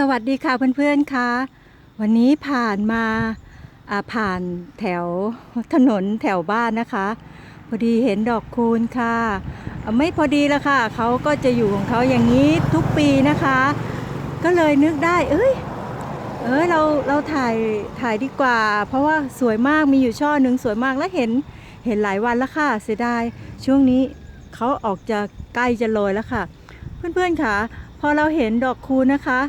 สวัสดีค่ะเพื่อนๆค่ะวันนี้ผ่านมาผ่านแถวถนนแถวบ้านนะคะ พอดีเห็นดอกคูณค่ะ ไม่พอดีละค่ะเขาก็จะอยู่ของเขาอย่างนี้ทุกปีนะคะ ก็เลยนึกได้เอ้ยเอ้ยเราเราถ่ายถ่ายดีกว่า เพราะว่าสวยมากมีอยู่ช่อหนึ่งสวยมากแล้วเห็นเห็นหลายวันแล้วค่ะ เสียดายช่วงนี้เขาออกจะใกล้จะโรยแล้วค่ะ เพื่อนๆค่ะ พอเราเห็นดอกคูณนะคะ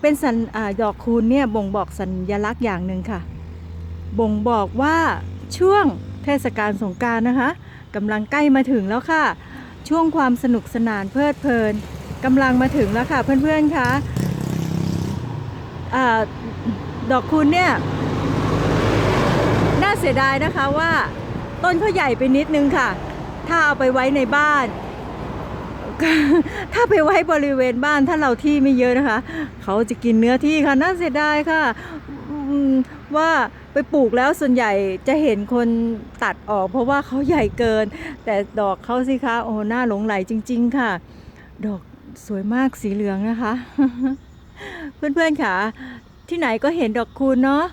เป็นสัญดอกคูณเนี่ยบ่งบอกสัญลักษณ์อย่างหนึ่งค่ะ บ่งบอกว่าช่วงเทศกาลสงการนะคะกำลังใกล้มาถึงแล้วค่ะ ช่วงความสนุกสนานเพลิดเพลินกำลังมาถึงแล้วค่ะเพื่อนๆคะอ่าดอกคูณเนี่ยน่าเสียดายนะคะว่าต้นเขาใหญ่ไปนิดนึงค่ะ ถ้าเอาไปไว้ในบ้าน ถ้าไปไว้บริเวณบ้านถ้าเราที่ไม่เยอะนะคะ เขาจะกินเนื้อที่ค่ะน่าเสียดายค่ะว่าไปปลูกแล้วส่วนใหญ่จะเห็นคนตัดออก เพราะว่าเขาใหญ่เกิน แต่ดอกเขาสิคะโอ้หน้าหลงไหลจริง ๆ ค่ะ ดอกสวยมากสีเหลืองนะคะ เพื่อนๆค่ะที่ไหนก็เห็นดอกคูณเนาะ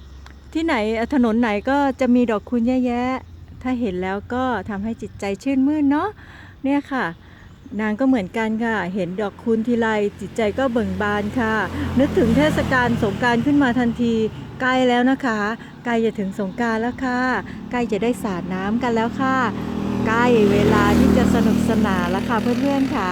ที่ไหนถนนไหนก็จะมีดอกคูณแย่ๆถ้าเห็นแล้วก็ทำให้จิตใจชื่นมื่นเนาะเนี่ยค่ะ นางก็เหมือนกันค่ะ เห็นดอกคูณทีไรจิตใจก็เบิ่งบานค่ะ นึกถึงเทศกาลสงการขึ้นมาทันทีใกล้แล้วนะคะ ใกล้จะถึงสงการแล้วค่ะ ใกล้จะได้สาดน้ำกันแล้วค่ะ ใกล้เวลาที่จะสนุกสนานแล้วค่ะเพื่อนๆค่ะ